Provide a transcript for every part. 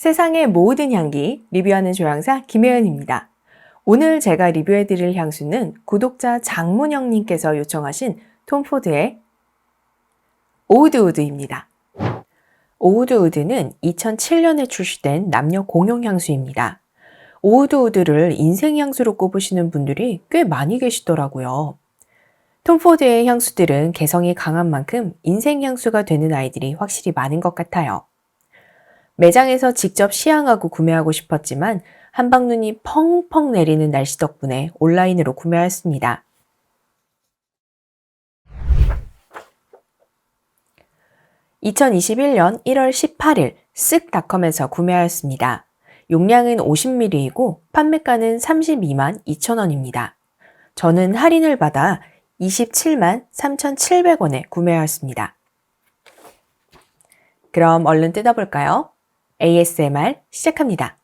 세상의 모든 향기 리뷰하는 조향사 김혜은입니다. 오늘 제가 리뷰해드릴 향수는 구독자 장문영님께서 요청하신 톰 포드의 오우드우드입니다. 오우드우드는 2007년에 출시된 남녀 공용 향수입니다. 오우드우드를 인생 향수로 꼽으시는 분들이 꽤 많이 계시더라고요. 톰 포드의 향수들은 개성이 강한 만큼 인생 향수가 되는 아이들이 확실히 많은 것 같아요. 매장에서 직접 시향하고 구매하고 싶었지만 한방눈이 펑펑 내리는 날씨 덕분에 온라인으로 구매하였습니다. (2021년 1월 18일) 쓱닷컴에서 구매하였습니다. 용량은 50ml이고 판매가는 32만 2천원입니다. 저는 할인을 받아 27만 3,700원에 구매하였습니다. 그럼 얼른 뜯어볼까요? ASMR 시작합니다.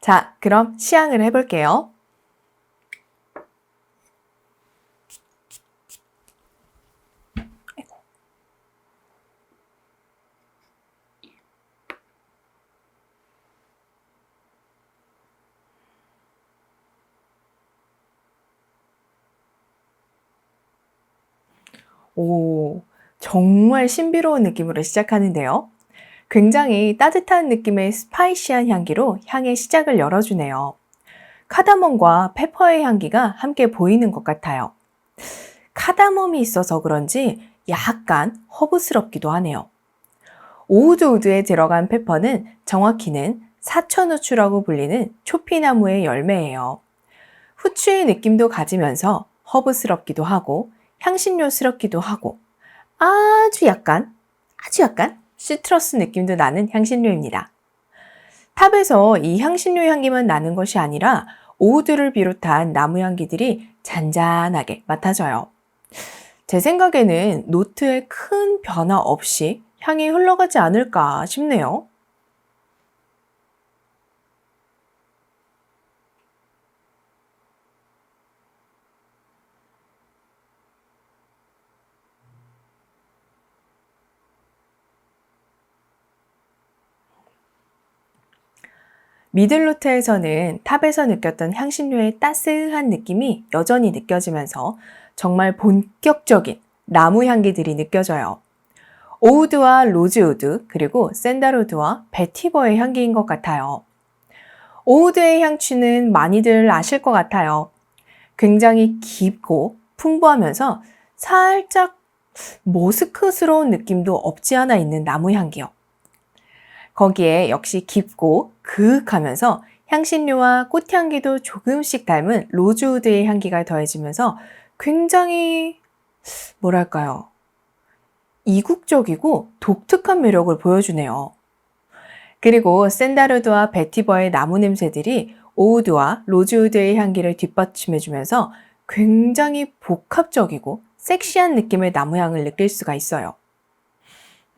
자, 그럼 시향을 해볼게요. 오, 정말 신비로운 느낌으로 시작하는데요. 굉장히 따뜻한 느낌의 스파이시한 향기로 향의 시작을 열어주네요. 카다몬과 페퍼의 향기가 함께 보이는 것 같아요. 카다몬이 있어서 그런지 약간 허브스럽기도 하네요. 오우드우드에 들어간 페퍼는 정확히는 사천후추라고 불리는 초피나무의 열매예요. 후추의 느낌도 가지면서 허브스럽기도 하고 향신료스럽기도 하고 아주 약간, 아주 약간 시트러스 느낌도 나는 향신료입니다. 탑에서 이 향신료 향기만 나는 것이 아니라 오우드를 비롯한 나무 향기들이 잔잔하게 맡아져요. 제 생각에는 노트에 큰 변화 없이 향이 흘러가지 않을까 싶네요. 미들노트에서는 탑에서 느꼈던 향신료의 따스한 느낌이 여전히 느껴지면서 정말 본격적인 나무 향기들이 느껴져요. 오우드와 로즈우드 그리고 샌달우드와 베티버의 향기인 것 같아요. 오우드의 향취는 많이들 아실 것 같아요. 굉장히 깊고 풍부하면서 살짝 모스크스러운 느낌도 없지 않아 있는 나무 향기요. 거기에 역시 깊고 그윽하면서 향신료와 꽃향기도 조금씩 닮은 로즈우드의 향기가 더해지면서 굉장히 뭐랄까요. 이국적이고 독특한 매력을 보여주네요. 그리고 샌다르드와 베티버의 나무 냄새들이 오우드와 로즈우드의 향기를 뒷받침해주면서 굉장히 복합적이고 섹시한 느낌의 나무향을 느낄 수가 있어요.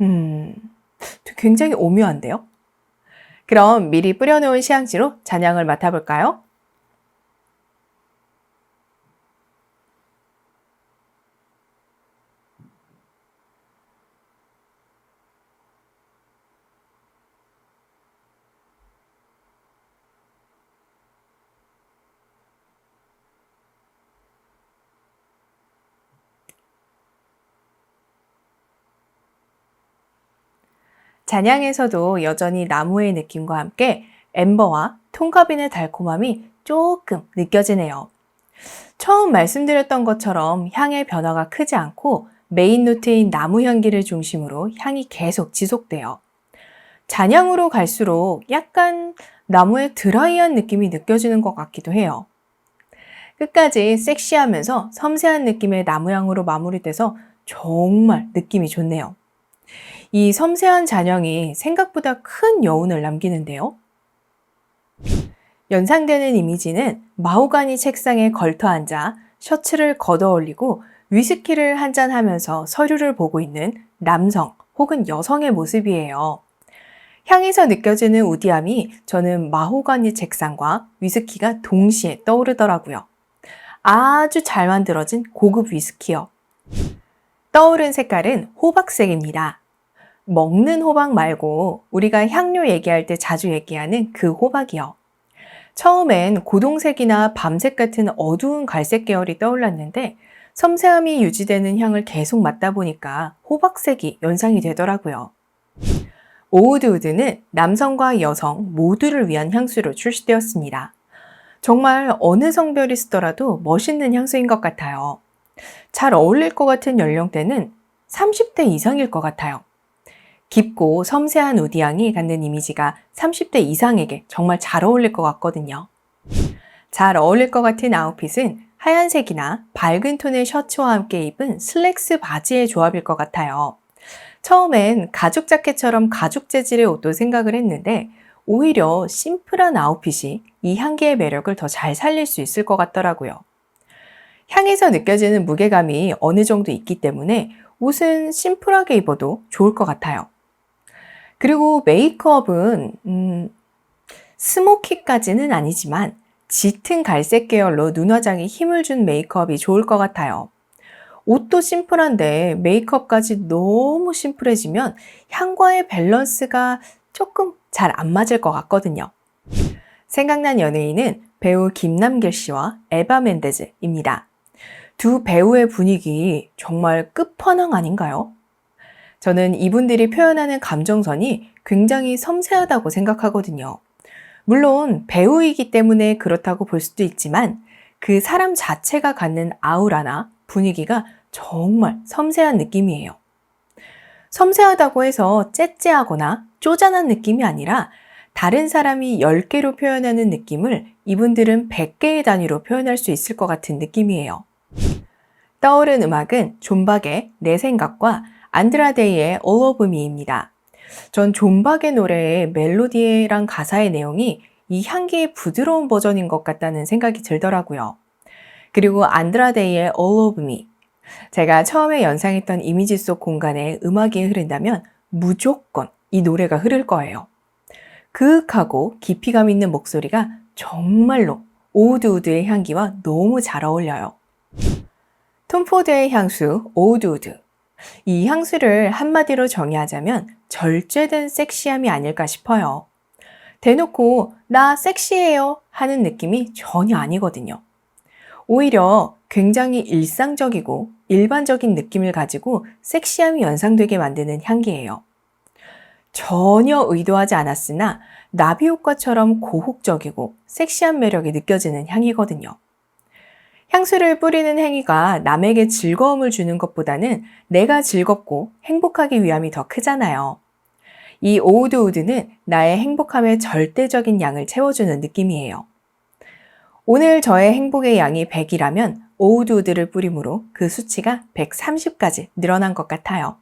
음, 굉장히 오묘한데요? 그럼 미리 뿌려놓은 시향지로 잔향을 맡아볼까요? 잔향에서도 여전히 나무의 느낌과 함께 엠버와 통가빈의 달콤함이 조금 느껴지네요. 처음 말씀드렸던 것처럼 향의 변화가 크지 않고 메인 노트인 나무 향기를 중심으로 향이 계속 지속돼요. 잔향으로 갈수록 약간 나무의 드라이한 느낌이 느껴지는 것 같기도 해요. 끝까지 섹시하면서 섬세한 느낌의 나무향으로 마무리돼서 정말 느낌이 좋네요. 이 섬세한 잔향이 생각보다 큰 여운을 남기는데요. 연상되는 이미지는 마호가니 책상에 걸터 앉아 셔츠를 걷어 올리고 위스키를 한 잔 하면서 서류를 보고 있는 남성 혹은 여성의 모습이에요. 향에서 느껴지는 우디함이 저는 마호가니 책상과 위스키가 동시에 떠오르더라고요. 아주 잘 만들어진 고급 위스키요. 떠오른 색깔은 호박색입니다. 먹는 호박 말고 우리가 향료 얘기할 때 자주 얘기하는 그 호박이요. 처음엔 고동색이나 밤색 같은 어두운 갈색 계열이 떠올랐는데 섬세함이 유지되는 향을 계속 맡다 보니까 호박색이 연상이 되더라고요. 오우드우드는 남성과 여성 모두를 위한 향수로 출시되었습니다. 정말 어느 성별이 쓰더라도 멋있는 향수인 것 같아요. 잘 어울릴 것 같은 연령대는 30대 이상일 것 같아요. 깊고 섬세한 우디향이 갖는 이미지가 30대 이상에게 정말 잘 어울릴 것 같거든요. 잘 어울릴 것 같은 아웃핏은 하얀색이나 밝은 톤의 셔츠와 함께 입은 슬랙스 바지의 조합일 것 같아요. 처음엔 가죽 자켓처럼 가죽 재질의 옷도 생각을 했는데 오히려 심플한 아웃핏이 이 향기의 매력을 더 잘 살릴 수 있을 것 같더라고요. 향에서 느껴지는 무게감이 어느 정도 있기 때문에 옷은 심플하게 입어도 좋을 것 같아요. 그리고 메이크업은 음, 스모키까지는 아니지만 짙은 갈색 계열로 눈화장에 힘을 준 메이크업이 좋을 것 같아요. 옷도 심플한데 메이크업까지 너무 심플해지면 향과의 밸런스가 조금 잘 안 맞을 것 같거든요. 생각난 연예인은 배우 김남길 씨와 에바 멘데즈입니다. 두 배우의 분위기 정말 끝판왕 아닌가요? 저는 이분들이 표현하는 감정선이 굉장히 섬세하다고 생각하거든요. 물론 배우이기 때문에 그렇다고 볼 수도 있지만 그 사람 자체가 갖는 아우라나 분위기가 정말 섬세한 느낌이에요. 섬세하다고 해서 째째하거나 쪼잔한 느낌이 아니라 다른 사람이 10개로 표현하는 느낌을 이분들은 100개의 단위로 표현할 수 있을 것 같은 느낌이에요. 떠오른 음악은 존박의 내 생각과 안드라데이의 All of Me입니다. 전 존박의 노래의 멜로디랑 가사의 내용이 이 향기의 부드러운 버전인 것 같다는 생각이 들더라고요. 그리고 안드라데이의 All of Me. 제가 처음에 연상했던 이미지 속 공간에 음악이 흐른다면 무조건 이 노래가 흐를 거예요. 그윽하고 깊이감 있는 목소리가 정말로 오우드우드의 향기와 너무 잘 어울려요. 톰 포드의 향수 오우드우드. 이 향수를 한마디로 정의하자면 절제된 섹시함이 아닐까 싶어요. 대놓고 나 섹시해요 하는 느낌이 전혀 아니거든요. 오히려 굉장히 일상적이고 일반적인 느낌을 가지고 섹시함이 연상되게 만드는 향기예요. 전혀 의도하지 않았으나 나비 효과처럼 고혹적이고 섹시한 매력이 느껴지는 향이거든요. 향수를 뿌리는 행위가 남에게 즐거움을 주는 것보다는 내가 즐겁고 행복하기 위함이 더 크잖아요. 이 오우드 우드는 나의 행복함의 절대적인 양을 채워주는 느낌이에요. 오늘 저의 행복의 양이 100이라면 오우드 우드를 뿌림으로 그 수치가 130까지 늘어난 것 같아요.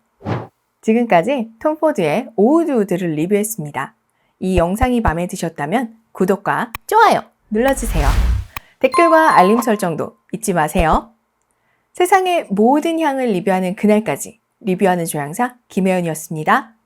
지금까지 톰포드의 오우드 우드를 리뷰했습니다. 이 영상이 마음에 드셨다면 구독과 좋아요 눌러주세요. 댓글과 알림 설정도 잊지 마세요. 세상의 모든 향을 리뷰하는 그날까지 리뷰하는 조향사 김혜연이었습니다.